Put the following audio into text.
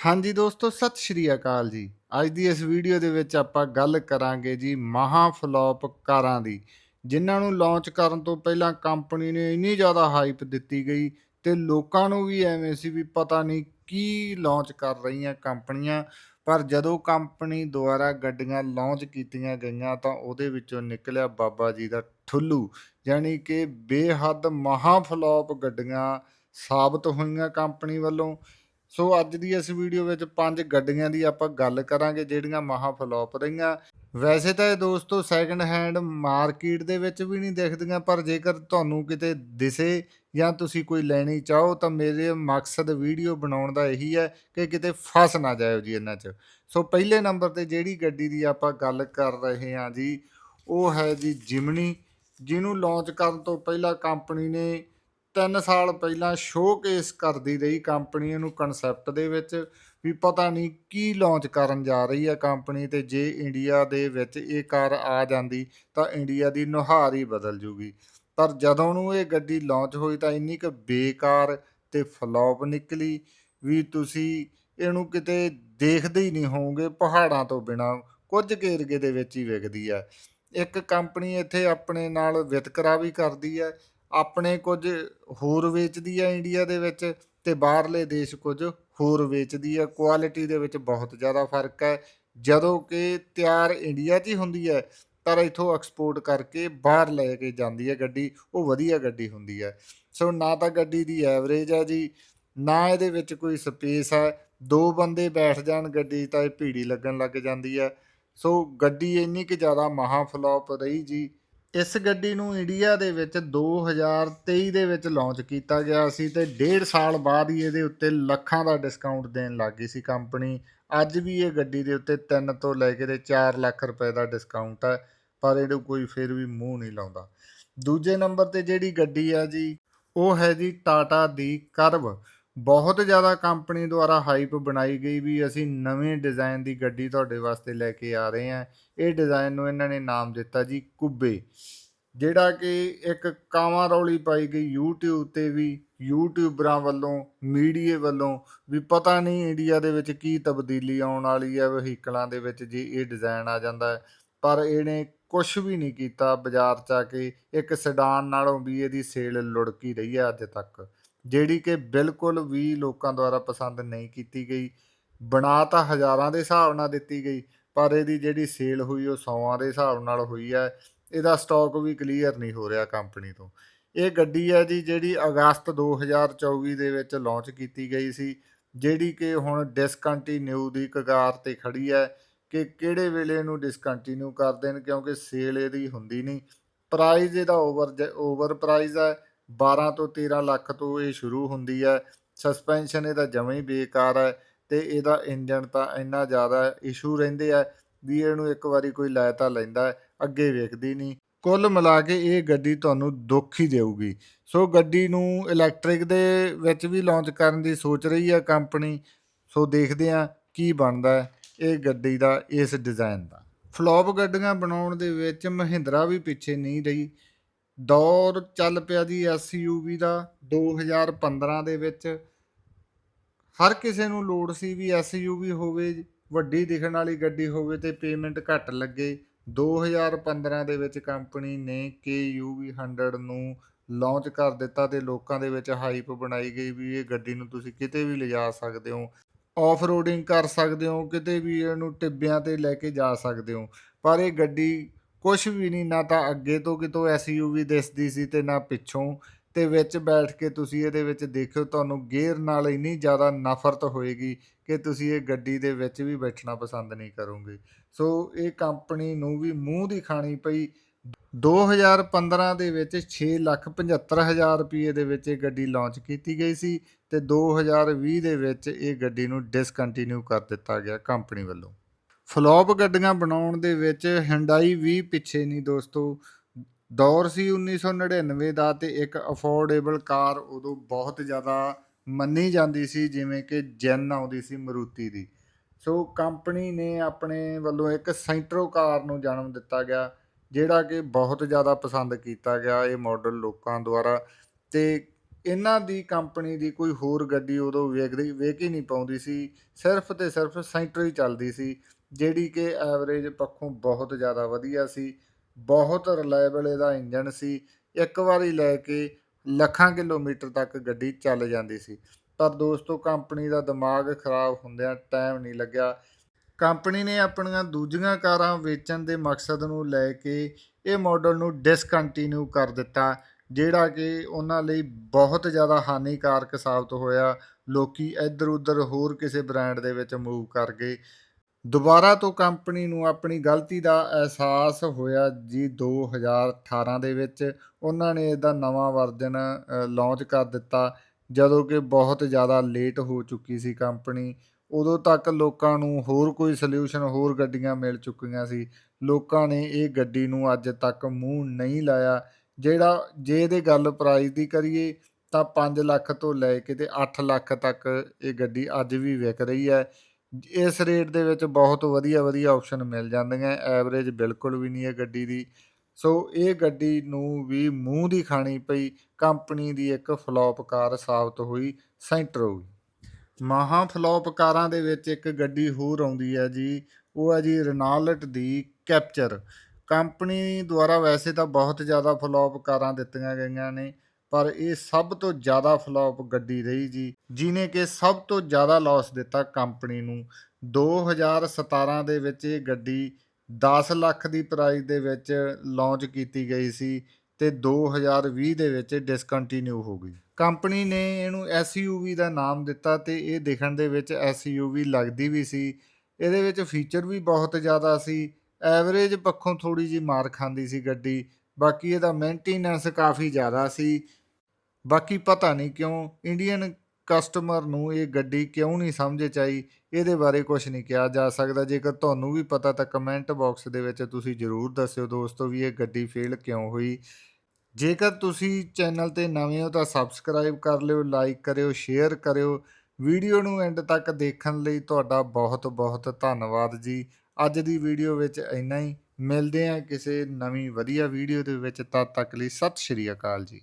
ਹਾਂਜੀ ਦੋਸਤੋ, ਸਤਿ ਸ਼੍ਰੀ ਅਕਾਲ ਜੀ। ਅੱਜ ਦੀ ਇਸ ਵੀਡੀਓ ਦੇ ਵਿੱਚ ਆਪਾਂ ਗੱਲ ਕਰਾਂਗੇ ਜੀ ਮਹਾ ਫਲॉप ਕਾਰਾਂ ਦੀ, ਜਿਨ੍ਹਾਂ ਨੂੰ ਲਾਂਚ ਕਰਨ ਤੋਂ ਪਹਿਲਾਂ ਕੰਪਨੀ ਨੇ ਇੰਨੀ ਜ਼ਿਆਦਾ ਹਾਈਪ ਦਿੱਤੀ ਗਈ ਤੇ ਲੋਕਾਂ ਨੂੰ ਵੀ ਐਵੇਂ ਸੀ ਵੀ ਪਤਾ ਨਹੀਂ ਕੀ ਲਾਂਚ ਕਰ ਰਹੀਆਂ ਕੰਪਨੀਆਂ। ਪਰ ਜਦੋਂ ਕੰਪਨੀ ਦੁਆਰਾ ਗੱਡੀਆਂ ਲਾਂਚ ਕੀਤੀਆਂ ਗਈਆਂ ਤਾਂ ਉਹਦੇ ਵਿੱਚੋਂ ਨਿਕਲਿਆ ਬਾਬਾ ਜੀ ਦਾ ਠੁੱਲੂ, ਯਾਨੀ ਕਿ ਬੇਹੱਦ ਮਹਾ ਫਲॉप ਗੱਡੀਆਂ ਸਾਬਤ ਹੋਈਆਂ ਕੰਪਨੀ ਵੱਲੋਂ। ਸੋ ਅੱਜ ਦੀ ਇਸ ਵੀਡੀਓ ਵਿੱਚ ਪੰਜ ਗੱਡੀਆਂ ਦੀ ਆਪਾਂ ਗੱਲ ਕਰਾਂਗੇ, ਜਿਹੜੀਆਂ ਮਹਾ ਫਲੋਪ ਰਹੀਆਂ। ਵੈਸੇ ਤਾਂ ਇਹ ਦੋਸਤੋ ਸੈਕੰਡ ਹੈਂਡ ਮਾਰਕੀਟ ਦੇ ਵਿੱਚ ਵੀ ਨਹੀਂ ਦਿਖਦੀਆਂ, ਪਰ ਜੇਕਰ ਤੁਹਾਨੂੰ ਕਿਤੇ ਦਿਸੇ ਜਾਂ ਤੁਸੀਂ ਕੋਈ ਲੈਣੀ ਚਾਹੋ, ਤਾਂ ਮੇਰੇ ਮਕਸਦ ਵੀਡੀਓ ਬਣਾਉਣ ਦਾ ਇਹੀ ਹੈ ਕਿ ਕਿਤੇ ਫਸ ਨਾ ਜਾਇਓ ਜੀ ਇਹਨਾਂ 'ਚ। ਸੋ ਪਹਿਲੇ ਨੰਬਰ ਤੇ ਜਿਹੜੀ ਗੱਡੀ ਦੀ ਆਪਾਂ ਗੱਲ ਕਰ ਰਹੇ ਹਾਂ ਜੀ, ਉਹ ਹੈ ਜੀ ਜਿਮਨੀ। ਜਿਹਨੂੰ ਲਾਂਚ ਕਰਨ ਤੋਂ ਪਹਿਲਾਂ ਕੰਪਨੀ ਨੇ 3 ਸਾਲ ਪਹਿਲਾਂ ਸ਼ੋਕੇਸ ਕਰਦੀ ਰਹੀ ਕੰਪਨੀ ਨੂੰ ਕਨਸੈਪਟ ਦੇ ਵਿੱਚ ਵੀ ਪਤਾ ਨਹੀਂ ਕੀ ਲਾਂਚ ਕਰਨ ਜਾ ਰਹੀ ਹੈ ਕੰਪਨੀ ਤੇ ਜੇ ਇੰਡੀਆ ਦੇ ਵਿੱਚ ਇਹ ਕਾਰ ਆ ਜਾਂਦੀ ਤਾਂ ਇੰਡੀਆ ਦੀ ਨੁਹਾਰ ਹੀ ਬਦਲ ਜੂਗੀ। ਪਰ ਜਦੋਂ ਨੂੰ ਇਹ ਗੱਡੀ ਲਾਂਚ ਹੋਈ ਤਾਂ ਇੰਨੀ ਕੁ ਬੇਕਾਰ ਤੇ ਫਲॉप ਨਿਕਲੀ ਵੀ ਤੁਸੀਂ ਇਹਨੂੰ ਕਿਤੇ ਦੇਖਦੇ ਹੀ ਨਹੀਂ ਹੋਵੋਗੇ ਪਹਾੜਾਂ ਤੋਂ ਬਿਨਾ, ਕੁਝ ਕੁ ਦੇ ਵਿੱਚ ਹੀ ਵਿਕਦੀ ਹੈ ਇੱਕ ਕੰਪਨੀ ਇੱਥੇ ਆਪਣੇ ਨਾਲ ਵਿਤਕਰਾ ਵੀ ਕਰਦੀ ਹੈ ਆਪਣੇ ਕੁਝ ਹੋਰ ਵੇਚਦੀ ਹੈ ਇੰਡੀਆ ਦੇ ਵਿੱਚ ਤੇ ਬਾਹਰਲੇ ਦੇਸ਼ ਕੁਝ ਹੋਰ ਵੇਚਦੀ ਹੈ ਕੁਆਲਿਟੀ ਦੇ ਵਿੱਚ ਬਹੁਤ ਜ਼ਿਆਦਾ ਫ਼ਰਕ ਹੈ। ਜਦੋਂ ਕਿ ਤਿਆਰ ਇੰਡੀਆ 'ਚ ਹੀ ਹੁੰਦੀ ਹੈ ਪਰ ਇਥੋਂ ਐਕਸਪੋਰਟ ਕਰਕੇ ਬਾਹਰ ਲੈ ਕੇ ਜਾਂਦੀ ਹੈ ਗੱਡੀ। ਉਹ ਵਧੀਆ ਗੱਡੀ ਹੁੰਦੀ ਹੈ। ਸੋ ਨਾ ਤਾਂ ਗੱਡੀ ਦੀ ਐਵਰੇਜ ਹੈ ਜੀ, ਨਾ ਇਹਦੇ ਵਿੱਚ ਕੋਈ ਸਪੇਸ ਹੈ। ਦੋ ਬੰਦੇ ਬੈਠ ਜਾਣ ਗੱਡੀ, ਤਾਂ ਇਹ ਭੀੜੀ ਲੱਗਣ ਲੱਗ ਜਾਂਦੀ ਹੈ। ਸੋ ਗੱਡੀ ਇੰਨੀ ਕਿ ਜ਼ਿਆਦਾ ਮਹਾ ਫਲॉप ਰਹੀ ਜੀ। ਇਸ ਗੱਡੀ ਨੂੰ ਇੰਡੀਆ ਦੇ ਵਿੱਚ 2023 ਦੇ ਵਿੱਚ ਲਾਂਚ ਕੀਤਾ ਗਿਆ ਸੀ ਤੇ ਡੇਢ ਸਾਲ ਬਾਅਦ ਹੀ ਇਹਦੇ ਉੱਤੇ ਲੱਖਾਂ ਦਾ ਡਿਸਕਾਊਂਟ ਦੇਣ ਲੱਗੀ ਸੀ ਕੰਪਨੀ ਅੱਜ ਵੀ ਇਹ ਗੱਡੀ ਦੇ ਉੱਤੇ 3 ਤੋਂ ਲੈ ਕੇ ਤੇ 4 ਲੱਖ ਰੁਪਏ ਦਾ ਡਿਸਕਾਊਂਟ ਹੈ, ਪਰ ਇਹਨੂੰ ਕੋਈ ਫਿਰ ਵੀ ਮੂੰਹ ਨਹੀਂ ਲਾਉਂਦਾ। ਦੂਜੇ ਨੰਬਰ ਤੇ ਜਿਹੜੀ ਗੱਡੀ ਆ ਜੀ, ਉਹ ਹੈ ਜੀ ਟਾਟਾ ਦੀ ਕਰਵ। ਬਹੁਤ ਜ਼ਿਆਦਾ ਕੰਪਨੀ ਦੁਆਰਾ ਹਾਈਪ ਬਣਾਈ ਗਈ ਵੀ ਅਸੀਂ ਨਵੇਂ ਡਿਜ਼ਾਈਨ ਦੀ ਗੱਡੀ ਤੁਹਾਡੇ ਵਾਸਤੇ ਲੈ ਕੇ ਆ ਰਹੇ ਹਾਂ। ਇਹ ਡਿਜ਼ਾਈਨ ਨੂੰ ਇਹਨਾਂ ਨੇ ਨਾਮ ਦਿੱਤਾ ਜੀ ਕੁੱਬੇ। ਜਿਹੜਾ ਕਿ ਇੱਕ ਕਾਵਾਂ ਰੌਲੀ ਪਾਈ ਗਈ YouTube ਤੇ ਵੀ ਯੂਟਿਊਬਰਾਂ ਵੱਲੋਂ ਮੀਡੀਏ ਵੱਲੋਂ ਵੀ ਪਤਾ ਨਹੀਂ ਇੰਡੀਆ ਦੇ ਵਿੱਚ ਕੀ ਤਬਦੀਲੀ ਆਉਣ ਵਾਲੀ ਹੈ, ਵਹੀਕਲਾਂ ਦੇ ਵਿੱਚ ਜੇ ਇਹ ਡਿਜ਼ਾਈਨ ਆ ਜਾਂਦਾ ਪਰ ਇਹਨੇ ਕੁਝ ਵੀ ਨਹੀਂ ਕੀਤਾ ਬਾਜ਼ਾਰ 'ਚ ਆ ਕੇ। ਇੱਕ ਸੈਡਾਨ ਨਾਲੋਂ ਵੀ ਇਹਦੀ ਸੇਲ ਲੁੜਕੀ ਰਹੀ ਹੈ ਅੱਜ ਤੱਕ। ਜਿਹੜੀ ਕਿ ਬਿਲਕੁਲ ਵੀ ਲੋਕਾਂ ਦੁਆਰਾ ਪਸੰਦ ਨਹੀਂ ਕੀਤੀ ਗਈ। ਬਣਾ ਤਾਂ ਹਜ਼ਾਰਾਂ ਦੇ ਹਿਸਾਬ ਨਾਲ ਦਿੱਤੀ ਗਈ, ਪਰ ਇਹਦੀ ਜਿਹੜੀ ਸੇਲ ਹੋਈ ਉਹ ਸੌਆਂ ਦੇ ਹਿਸਾਬ ਨਾਲ ਹੋਈ ਹੈ। ਇਹਦਾ ਸਟਾਕ ਵੀ ਕਲੀਅਰ ਨਹੀਂ ਹੋ ਰਿਹਾ ਕੰਪਨੀ ਤੋਂ। ਇਹ ਗੱਡੀ ਹੈ ਜੀ ਜਿਹੜੀ ਅਗਸਤ 2024 ਦੇ ਵਿੱਚ ਲਾਂਚ ਕੀਤੀ ਗਈ ਸੀ, ਜਿਹੜੀ ਕਿ ਹੁਣ ਡਿਸਕੰਟੀਨਿਊ ਦੀ ਕਗਾਰ ਤੇ ਖੜੀ ਹੈ ਕਿ ਕਿਹੜੇ ਵੇਲੇ ਇਹਨੂੰ ਡਿਸਕੰਟੀਨਿਊ ਕਰ ਦੇਣ ਕਿਉਂਕਿ ਸੇਲ ਇਹਦੀ ਹੁੰਦੀ ਨਹੀਂ। ਪ੍ਰਾਈਜ਼ ਇਹਦਾ ਓਵਰ ਓਵਰ ਪ੍ਰਾਈਜ਼ ਹੈ। 12 ਤੋਂ 13 ਲੱਖ ਤੋਂ ਇਹ ਸ਼ੁਰੂ ਹੁੰਦੀ ਹੈ। ਸਸਪੈਂਸ਼ਨ ਇਹਦਾ ਜਮਾਂ ਹੀ ਬੇਕਾਰ ਹੈ ਤੇ ਇਹਦਾ ਇੰਜਨ ਤਾਂ ਇੰਨਾ ਜ਼ਿਆਦਾ ਇਸ਼ੂ ਰਹਿੰਦੇ ਆ ਵੀ ਇਹਨੂੰ ਇੱਕ ਵਾਰੀ ਕੋਈ ਲੈ ਤਾਂ ਲੈਂਦਾ ਅੱਗੇ ਵੇਖਦੀ ਨਹੀਂ। ਕੁੱਲ ਮਿਲਾ ਕੇ ਇਹ ਗੱਡੀ ਤੁਹਾਨੂੰ ਦੁੱਖ ਹੀ ਦੇਊਗੀ। ਸੋ ਗੱਡੀ ਨੂੰ ਇਲੈਕਟ੍ਰਿਕ ਦੇ ਵਿੱਚ ਵੀ ਲਾਂਚ ਕਰਨ ਦੀ ਸੋਚ ਰਹੀ ਹੈ ਕੰਪਨੀ ਸੋ ਦੇਖਦੇ ਆ ਕੀ ਬਣਦਾ ਇਹ ਗੱਡੀ ਦਾ, ਇਸ ਡਿਜ਼ਾਈਨ ਦਾ। ਫਲॉप ਗੱਡੀਆਂ ਬਣਾਉਣ ਦੇ ਵਿੱਚ ਮਹਿੰਦਰਾ ਵੀ ਪਿੱਛੇ ਨਹੀਂ ਰਹੀ। ਦੌਰ ਚੱਲ ਪਿਆ ਜੀ ਐਸਯੂਵੀ ਦਾ 2015 ਦੇ ਵਿੱਚ। ਹਰ ਕਿਸੇ ਨੂੰ ਲੋੜ ਸੀ ਵੀ ਐਸਯੂਵੀ ਹੋਵੇ, ਵੱਡੀ ਦਿਖਣ ਵਾਲੀ ਗੱਡੀ ਹੋਵੇ ਤੇ ਪੇਮੈਂਟ ਘੱਟ ਲੱਗੇ। 2015 ਦੇ ਵਿੱਚ ਕੰਪਨੀ ਨੇ KUV 100 ਨੂੰ ਲਾਂਚ ਕਰ ਦਿੱਤਾ ਤੇ ਲੋਕਾਂ ਦੇ ਵਿੱਚ ਹਾਈਪ ਬਣਾਈ ਗਈ ਵੀ ਇਹ ਗੱਡੀ ਨੂੰ ਤੁਸੀਂ ਕਿਤੇ ਵੀ ਲਿਜਾ ਸਕਦੇ ਹੋ ਆਫ ਰੋਡਿੰਗ ਕਰ ਸਕਦੇ ਹੋ, ਕਿਤੇ ਵੀ ਇਹਨੂੰ ਟਿੱਬਿਆਂ ਤੇ ਲੈ ਕੇ ਜਾ ਸਕਦੇ ਹੋ। ਪਰ ਇਹ ਗੱਡੀ ਕੁਝ ਵੀ ਨਹੀਂ ਨਾ ਤਾਂ ਅੱਗੇ ਤੋਂ ਕਿਤੋਂ ਐਸਯੂਵੀ ਦਿਸਦੀ ਸੀ ਤੇ ਨਾ ਪਿੱਛੋਂ। ਤੇ ਵਿੱਚ ਬੈਠ ਕੇ ਤੁਸੀਂ ਇਹਦੇ ਵਿੱਚ ਦੇਖਿਓ ਤੁਹਾਨੂੰ ਗੇਅਰ ਨਾਲ ਇੰਨੀ ਜ਼ਿਆਦਾ ਨਫ਼ਰਤ ਹੋਏਗੀ ਕਿ ਤੁਸੀਂ ਇਹ ਗੱਡੀ ਦੇ ਵਿੱਚ ਵੀ ਬੈਠਣਾ ਪਸੰਦ ਨਹੀਂ ਕਰੋਗੇ। ਸੋ ਇਹ ਕੰਪਨੀ ਨੂੰ ਵੀ ਮੂੰਹ ਦੀ ਖਾਣੀ ਪਈ। 2015 ਦੇ ਵਿੱਚ 6,75,000 ਰੁਪਏ ਦੇ ਵਿੱਚ ਇਹ ਗੱਡੀ ਲਾਂਚ ਕੀਤੀ ਗਈ ਸੀ ਤੇ 2020 ਦੇ ਵਿੱਚ ਇਹ ਗੱਡੀ ਨੂੰ ਡਿਸਕੰਟੀਨਿਊ ਕਰ ਦਿੱਤਾ ਗਿਆ ਕੰਪਨੀ ਵੱਲੋਂ। ਫਲੋਪ ਗੱਡੀਆਂ ਬਣਾਉਣ ਦੇ ਵਿੱਚ ਹਿੰਡਾਈ ਵੀ ਪਿੱਛੇ ਨਹੀਂ ਦੋਸਤੋ। ਦੌਰ ਸੀ 1999 ਦਾ ਤੇ ਇੱਕ ਅਫੋਰਡੇਬਲ ਕਾਰ ਉਦੋਂ ਬਹੁਤ ਜ਼ਿਆਦਾ ਮੰਨੀ ਜਾਂਦੀ ਸੀ, ਜਿਵੇਂ ਕਿ ਜੈਨ ਆਉਂਦੀ ਸੀ ਮਰੂਤੀ ਦੀ। ਸੋ ਕੰਪਨੀ ਨੇ ਆਪਣੇ ਵੱਲੋਂ ਇੱਕ ਸੈਂਟਰੋ ਕਾਰ ਨੂੰ ਜਨਮ ਦਿੱਤਾ ਗਿਆ, ਜਿਹੜਾ ਕਿ ਬਹੁਤ ਜ਼ਿਆਦਾ ਪਸੰਦ ਕੀਤਾ ਗਿਆ ਇਹ ਮਾਡਲ ਲੋਕਾਂ ਦੁਆਰਾ। ਤੇ ਇਹਨਾਂ ਦੀ ਕੰਪਨੀ ਦੀ ਕੋਈ ਹੋਰ ਗੱਡੀ ਉਦੋਂ ਵੇਖਦੀ ਵੇਖ ਹੀ ਨਹੀਂ ਪਾਉਂਦੀ ਸੀ, ਸਿਰਫ ਤੇ ਸਿਰਫ ਸੈਂਟਰੋ ਹੀ ਚੱਲਦੀ ਸੀ। ਜਿਹੜੀ ਕਿ ਐਵਰੇਜ ਪੱਖੋਂ ਬਹੁਤ ਜ਼ਿਆਦਾ ਵਧੀਆ ਸੀ, ਬਹੁਤ ਰਿਲਾਇਬਲ ਇਹਦਾ ਇੰਜਨ ਸੀ, ਇੱਕ ਵਾਰੀ ਲੈ ਕੇ ਲੱਖਾਂ ਕਿਲੋਮੀਟਰ ਤੱਕ ਗੱਡੀ ਚੱਲ ਜਾਂਦੀ ਸੀ। ਪਰ ਦੋਸਤੋ ਕੰਪਨੀ ਦਾ ਦਿਮਾਗ ਖਰਾਬ ਹੁੰਦਿਆਂ ਟਾਈਮ ਨਹੀਂ ਲੱਗਿਆ। ਕੰਪਨੀ ਨੇ ਆਪਣੀਆਂ ਦੂਜੀਆਂ ਕਾਰਾਂ ਵੇਚਣ ਦੇ ਮਕਸਦ ਨੂੰ ਲੈ ਕੇ ਇਹ ਮਾਡਲ ਨੂੰ ਡਿਸਕੰਟੀਨਿਊ ਕਰ ਦਿੱਤਾ, ਜਿਹੜਾ ਕਿ ਉਹਨਾਂ ਲਈ ਬਹੁਤ ਜ਼ਿਆਦਾ ਹਾਨੀਕਾਰਕ ਸਾਬਤ ਹੋਇਆ। ਲੋਕੀ ਇੱਧਰ ਉੱਧਰ ਹੋਰ ਕਿਸੇ ਬ੍ਰਾਂਡ ਦੇ ਵਿੱਚ ਮੂਵ ਕਰ ਗਏ। ਦੁਬਾਰਾ ਤੋਂ ਕੰਪਨੀ ਨੂੰ ਆਪਣੀ ਗਲਤੀ ਦਾ ਅਹਿਸਾਸ ਹੋਇਆ ਜੀ 2018 ਦੇ ਵਿੱਚ। ਉਹਨਾਂ ਨੇ ਇਹਦਾ ਨਵਾਂ ਵਰਜ਼ਨ ਲਾਂਚ ਕਰ ਦਿੱਤਾ। ਜਦੋਂ ਕਿ ਬਹੁਤ ਜ਼ਿਆਦਾ ਲੇਟ ਹੋ ਚੁੱਕੀ ਸੀ ਕੰਪਨੀ। ਉਦੋਂ ਤੱਕ ਲੋਕਾਂ ਨੂੰ ਹੋਰ ਕੋਈ ਸੋਲਿਊਸ਼ਨ ਹੋਰ ਗੱਡੀਆਂ ਮਿਲ ਚੁੱਕੀਆਂ ਸੀ। ਲੋਕਾਂ ਨੇ ਇਹ ਗੱਡੀ ਨੂੰ ਅੱਜ ਤੱਕ ਮੂੰਹ ਨਹੀਂ ਲਾਇਆ। ਜਿਹੜਾ, ਜੇ ਇਹਦੇ ਗੱਲ ਪ੍ਰਾਈਸ ਦੀ ਕਰੀਏ, ਤਾਂ 5 ਲੱਖ ਤੋਂ ਲੈ ਕੇ ਤੇ 8 ਲੱਖ ਤੱਕ ਇਹ ਗੱਡੀ ਅੱਜ ਵੀ ਵਿਕ ਰਹੀ ਹੈ। ਇਸ ਰੇਟ ਦੇ ਵਿੱਚ ਬਹੁਤ ਵਧੀਆ ਵਧੀਆ ਆਪਸ਼ਨ ਮਿਲ ਜਾਂਦੀਆਂ। ਐਵਰੇਜ ਬਿਲਕੁਲ ਵੀ ਨਹੀਂ ਹੈ ਗੱਡੀ ਦੀ। ਸੋ ਇਹ ਗੱਡੀ ਨੂੰ ਵੀ ਮੂੰਹ ਦੀ ਖਾਣੀ ਪਈ। ਕੰਪਨੀ ਦੀ ਇੱਕ ਫਲॉप ਕਾਰ ਸਾਬਤ ਹੋਈ ਸੈਂਟਰੋ ਮਹਾ ਫਲॉप ਕਾਰਾਂ ਦੇ ਵਿੱਚ ਇੱਕ ਗੱਡੀ ਹੋਰ ਆਉਂਦੀ ਹੈ ਜੀ। ਉਹ ਹੈ ਜੀ ਰਨਾਲਟ ਦੀ ਕੈਪਚਰ ਕੰਪਨੀ ਦੁਆਰਾ ਵੈਸੇ ਤਾਂ ਬਹੁਤ ਜ਼ਿਆਦਾ ਫਲॉप ਕਾਰਾਂ ਦਿੱਤੀਆਂ ਗਈਆਂ ਨੇ। ਪਰ ਇਹ ਸਭ ਤੋਂ ਜ਼ਿਆਦਾ ਫਲॉप ਗੱਡੀ ਰਹੀ ਜੀ, ਜਿਨੇ ਕਿ ਸਭ ਤੋਂ ਜ਼ਿਆਦਾ ਲਾਸ ਦਿੱਤਾ ਕੰਪਨੀ ਨੂੰ। 2017 ਦੇ ਵਿੱਚ ਇਹ ਗੱਡੀ 10 ਲੱਖ ਦੀ ਪ੍ਰਾਈਸ ਦੇ ਵਿੱਚ ਲਾਂਚ ਕੀਤੀ ਗਈ ਸੀ ਤੇ 2020 ਦੇ ਵਿੱਚ ਡਿਸਕੰਟੀਨਿਊ ਹੋ ਗਈ। ਕੰਪਨੀ ਨੇ ਇਹਨੂੰ SUV ਦਾ ਨਾਮ ਦਿੱਤਾ ਤੇ ਇਹ ਦਿਖਣ ਦੇ ਵਿੱਚ SUV ਲੱਗਦੀ ਵੀ ਸੀ। ਇਹਦੇ ਵਿੱਚ ਫੀਚਰ ਵੀ ਬਹੁਤ ਜ਼ਿਆਦਾ ਸੀ। ਐਵਰੇਜ ਪੱਖੋਂ ਥੋੜੀ ਜੀ ਮਾਰ ਖਾਂਦੀ ਸੀ ਗੱਡੀ। ਬਾਕੀ ਇਹਦਾ ਮੇਨਟੇਨੈਂਸ ਕਾਫੀ ਜ਼ਿਆਦਾ ਸੀ। ਬਾਕੀ ਪਤਾ ਨਹੀਂ ਕਿਉਂ ਇੰਡੀਅਨ ਕਸਟਮਰ ਨੂੰ ਇਹ ਗੱਡੀ ਕਿਉਂ ਨਹੀਂ ਸਮਝ ਚ ਆਈ? ਇਹਦੇ ਬਾਰੇ ਕੁਝ ਨਹੀਂ ਕਿਹਾ ਜਾ ਸਕਦਾ। ਜੇਕਰ ਤੁਹਾਨੂੰ ਵੀ ਪਤਾ ਤਾਂ ਕਮੈਂਟ ਬਾਕਸ ਦੇ ਵਿੱਚ ਤੁਸੀਂ ਜਰੂਰ ਦੱਸਿਓ ਦੋਸਤੋ ਵੀ ਇਹ ਗੱਡੀ ਫੇਲ ਕਿਉਂ ਹੋਈ। ਜੇਕਰ ਤੁਸੀਂ ਚੈਨਲ ਤੇ ਨਵੇਂ ਹੋ ਤਾਂ ਸਬਸਕ੍ਰਾਈਬ ਕਰ ਲਿਓ ਲਾਈਕ ਕਰਿਓ ਸ਼ੇਅਰ ਕਰਿਓ। ਵੀਡੀਓ ਨੂੰ ਐਂਡ ਤੱਕ ਦੇਖਣ ਲਈ ਤੁਹਾਡਾ ਬਹੁਤ ਬਹੁਤ ਧੰਨਵਾਦ ਜੀ। ਅੱਜ ਦੀ ਵੀਡੀਓ ਵਿੱਚ ਇੰਨਾ ਹੀ। ਮਿਲਦੇ ਹਾਂ ਕਿਸੇ ਨਵੀਂ ਵਧੀਆ ਵੀਡੀਓ ਦੇ ਵਿੱਚ। ਤਦ ਤੱਕ ਲਈ ਸਤਿ ਸ਼੍ਰੀ ਅਕਾਲ ਜੀ।